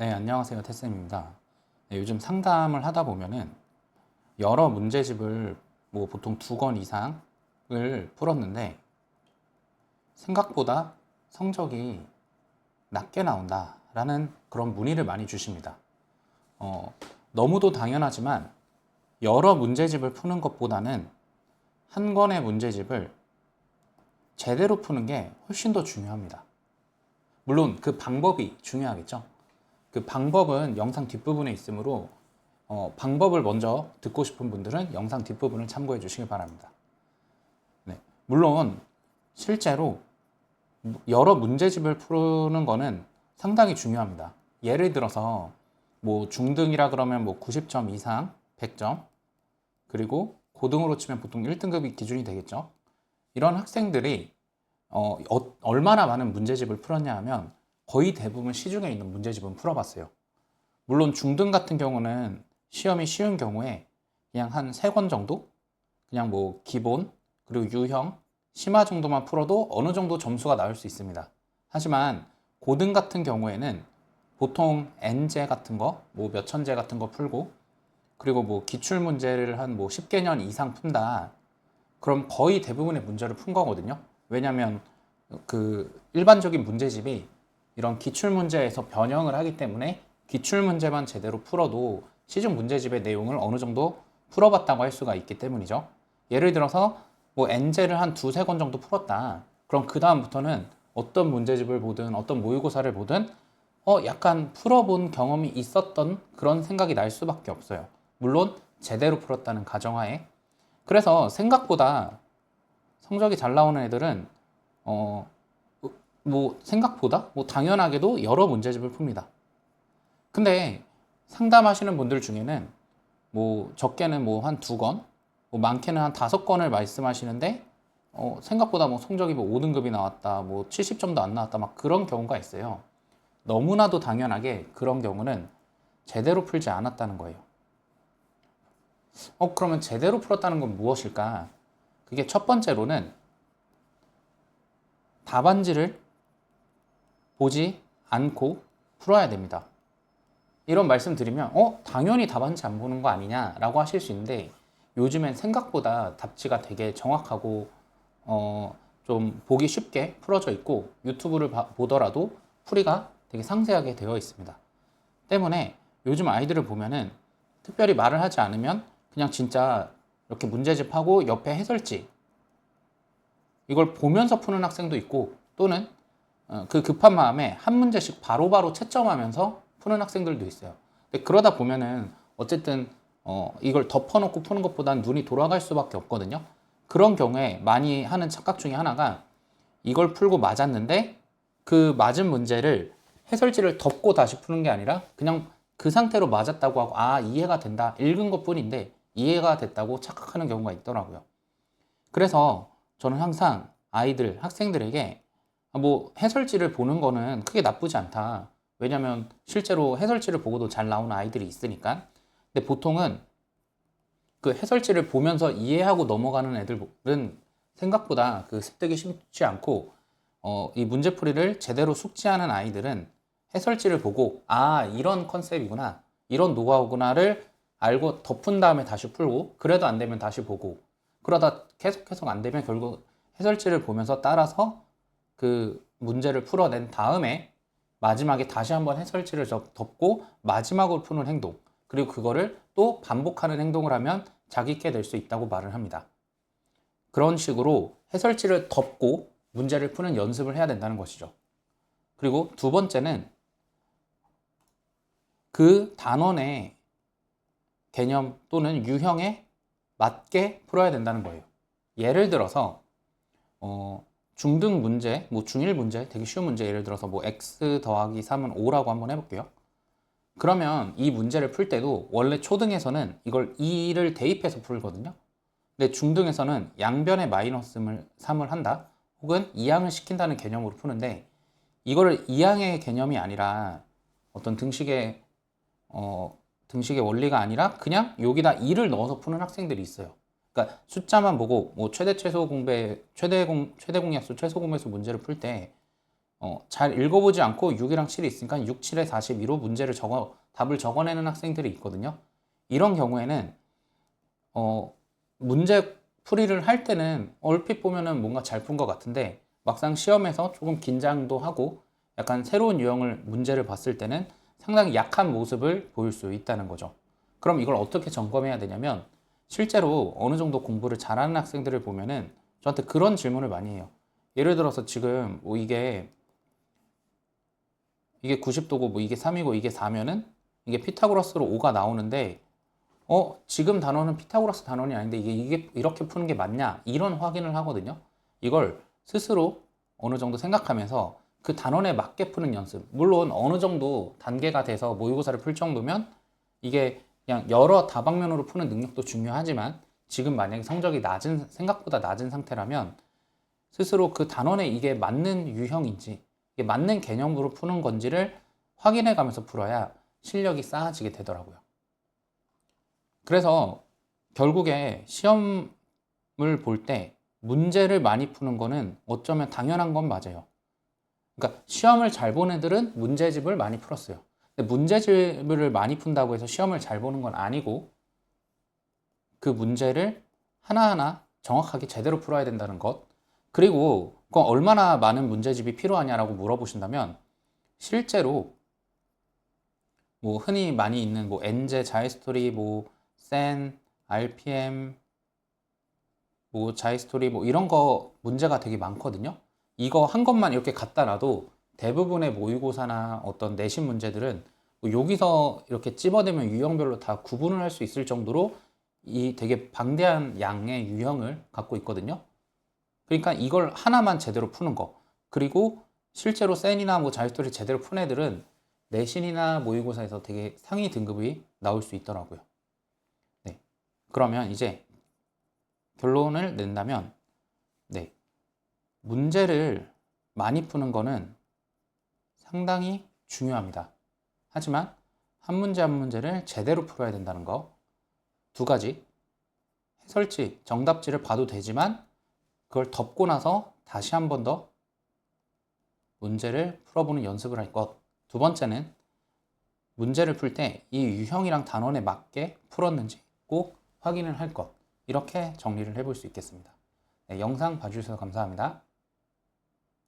네, 안녕하세요. 태쌤입니다. 네, 요즘 상담을 하다 보면은 여러 문제집을 뭐 보통 두 권 이상을 풀었는데 생각보다 성적이 낮게 나온다라는 그런 문의를 많이 주십니다. 어, 너무도 당연하지만 여러 문제집을 푸는 것보다는 한 권의 문제집을 제대로 푸는 게 훨씬 더 중요합니다. 물론 그 방법이 중요하겠죠. 그 방법은 영상 뒷부분에 있으므로 어, 방법을 먼저 듣고 싶은 분들은 영상 뒷부분을 참고해 주시기 바랍니다. 네. 물론 실제로 여러 문제집을 푸는 거는 상당히 중요합니다. 예를 들어서 뭐 중등이라 그러면 뭐 90점 이상 100점 그리고 고등으로 치면 보통 1등급이 기준이 되겠죠. 이런 학생들이 어, 어, 얼마나 많은 문제집을 풀었냐 하면 거의 대부분 시중에 있는 문제집은 풀어봤어요. 물론 중등 같은 경우는 시험이 쉬운 경우에 그냥 한 세 권 정도? 그냥 뭐 기본, 그리고 유형, 심화 정도만 풀어도 어느 정도 점수가 나올 수 있습니다. 하지만 고등 같은 경우에는 보통 N제 같은 거, 뭐 몇천제 같은 거 풀고, 그리고 뭐 기출 문제를 한 뭐 10개년 이상 푼다. 그럼 거의 대부분의 문제를 푼 거거든요. 왜냐면 그 일반적인 문제집이 이런 기출 문제에서 변형을 하기 때문에 기출 문제만 제대로 풀어도 시중 문제집의 내용을 어느 정도 풀어봤다고 할 수가 있기 때문이죠. 예를 들어서 뭐 N제를 한 두세 권 정도 풀었다. 그럼 그 다음부터는 어떤 문제집을 보든 어떤 모의고사를 보든 어 약간 풀어본 경험이 있었던 그런 생각이 날 수밖에 없어요. 물론 제대로 풀었다는 가정하에. 그래서 생각보다 성적이 잘 나오는 애들은 어 뭐 생각보다 뭐 당연하게도 여러 문제집을 풉니다. 근데 상담하시는 분들 중에는 뭐 적게는 뭐 한두 권, 뭐 많게는 한 다섯 건을 말씀하시는데 어 생각보다 뭐 성적이 뭐 5등급이 나왔다, 뭐 70점도 안 나왔다 막 그런 경우가 있어요. 너무나도 당연하게 그런 경우는 제대로 풀지 않았다는 거예요. 어 그러면 제대로 풀었다는 건 무엇일까? 그게 첫 번째로는 답안지를 보지 않고 풀어야 됩니다. 이런 말씀 드리면, 어, 당연히 답안지 안 보는 거 아니냐라고 하실 수 있는데, 요즘엔 생각보다 답지가 되게 정확하고, 어, 좀 보기 쉽게 풀어져 있고, 유튜브를 봐- 보더라도 풀이가 되게 상세하게 되어 있습니다. 때문에 요즘 아이들을 보면은 특별히 말을 하지 않으면 그냥 진짜 이렇게 문제집하고 옆에 해설지 이걸 보면서 푸는 학생도 있고 또는 어, 그 급한 마음에 한 문제씩 바로바로 채점하면서 푸는 학생들도 있어요. 그러다 보면은 어쨌든 어, 이걸 덮어놓고 푸는 것보단 눈이 돌아갈 수밖에 없거든요. 그런 경우에 많이 하는 착각 중에 하나가 이걸 풀고 맞았는데 그 맞은 문제를 해설지를 덮고 다시 푸는 게 아니라 그냥 그 상태로 맞았다고 하고 아 이해가 된다 읽은 것 뿐인데 이해가 됐다고 착각하는 경우가 있더라고요. 그래서 저는 항상 아이들, 학생들에게 뭐 해설지를 보는 거는 크게 나쁘지 않다. 왜냐면 실제로 해설지를 보고도 잘 나오는 아이들이 있으니까. 근데 보통은 그 해설지를 보면서 이해하고 넘어가는 애들은 생각보다 그 습득이 쉽지 않고 어, 이 문제풀이를 제대로 숙지하는 아이들은 해설지를 보고 아 이런 컨셉이구나 이런 노하우구나를 알고 덮은 다음에 다시 풀고 그래도 안 되면 다시 보고 그러다 계속 계속 안 되면 결국 해설지를 보면서 따라서 그 문제를 풀어낸 다음에 마지막에 다시 한번 해설지를 접- 덮고 마지막으로 푸는 행동 그리고 그거를 또 반복하는 행동을 하면 자기 있게 될 수 있다고 말을 합니다. 그런 식으로 해설지를 덮고 문제를 푸는 연습을 해야 된다는 것이죠. 그리고 두 번째는 그 단원의 개념 또는 유형에 맞게 풀어야 된다는 거예요. 예를 들어서 어, 중등 문제, 뭐 중1 문제, 되게 쉬운 문제 예를 들어서 뭐 x 더하기 3은 5라고 한번 해볼게요. 그러면 이 문제를 풀 때도 원래 초등에서는 이걸 2를 대입해서 풀거든요. 근데 중등에서는 양변의 마이너스 3을 한다. 혹은 이항을 시킨다는 개념으로 푸는데 이거를 이항의 개념이 아니라 어떤 등식의 어, 등식의 원리가 아니라 그냥 여기다 2를 넣어서 푸는 학생들이 있어요. 그러니까 숫자만 보고 뭐 최대 최소 공배 최대 공 최대 공약수 최소 공배수 문제를 풀 때 어, 잘 읽어보지 않고 6이랑 7이 있으니까 6, 7에 42로 문제를 적어 답을 적어내는 학생들이 있거든요. 이런 경우에는 어, 문제 풀이를 할 때는 얼핏 보면은 뭔가 잘 푼 것 같은데 막상 시험에서 조금 긴장도 하고 약간 새로운 유형을 문제를 봤을 때는 상당히 약한 모습을 보일 수 있다는 거죠. 그럼 이걸 어떻게 점검해야 되냐면 실제로 어느 정도 공부를 잘하는 학생들을 보면은 저한테 그런 질문을 많이 해요. 예를 들어서 지금 뭐 이게 이게 90도고 뭐 이게 3이고 이게 4면은 이게 피타고라스로 5가 나오는데 어 지금 단원은 피타고라스 단원이 아닌데 이게 이게 이렇게 푸는 게 맞냐 이런 확인을 하거든요. 이걸 스스로 어느 정도 생각하면서 그 단원에 맞게 푸는 연습. 물론 어느 정도 단계가 돼서 모의고사를 풀 정도면 이게 그냥 여러 다방면으로 푸는 능력도 중요하지만 지금 만약에 성적이 낮은 생각보다 낮은 상태라면 스스로 그 단원에 이게 맞는 유형인지 이게 맞는 개념으로 푸는 건지를 확인해 가면서 풀어야 실력이 쌓아지게 되더라고요. 그래서 결국에 시험을 볼 때 문제를 많이 푸는 거는 어쩌면 당연한 건 맞아요. 그러니까 시험을 잘 본 애들은 문제집을 많이 풀었어요. 문제집을 많이 푼다고 해서 시험을 잘 보는 건 아니고 그 문제를 하나하나 정확하게 제대로 풀어야 된다는 것. 그리고 그건 얼마나 많은 문제집이 필요하냐라고 물어보신다면 실제로 뭐 흔히 많이 있는 뭐 엔제, 자이스토리, 뭐 센, RPM, 뭐 자이스토리 뭐 이런 거 문제가 되게 많거든요. 이거 한 것만 이렇게 갖다 놔도 대부분의 모의고사나 어떤 내신 문제들은 뭐 여기서 이렇게 찝어대면 유형별로 다 구분을 할 수 있을 정도로 이 되게 방대한 양의 유형을 갖고 있거든요. 그러니까 이걸 하나만 제대로 푸는 거. 그리고 실제로 센이나 뭐 자유스토리 제대로 푼 애들은 내신이나 모의고사에서 되게 상위 등급이 나올 수 있더라고요. 네. 그러면 이제 결론을 낸다면, 네. 문제를 많이 푸는 거는 상당히 중요합니다. 하지만 한 문제 한 문제를 제대로 풀어야 된다는 거. 두 가지. 해설지, 정답지를 봐도 되지만 그걸 덮고 나서 다시 한 번 더 문제를 풀어보는 연습을 할 것. 두 번째는 문제를 풀 때 이 유형이랑 단원에 맞게 풀었는지 꼭 확인을 할 것. 이렇게 정리를 해볼 수 있겠습니다. 네, 영상 봐주셔서 감사합니다.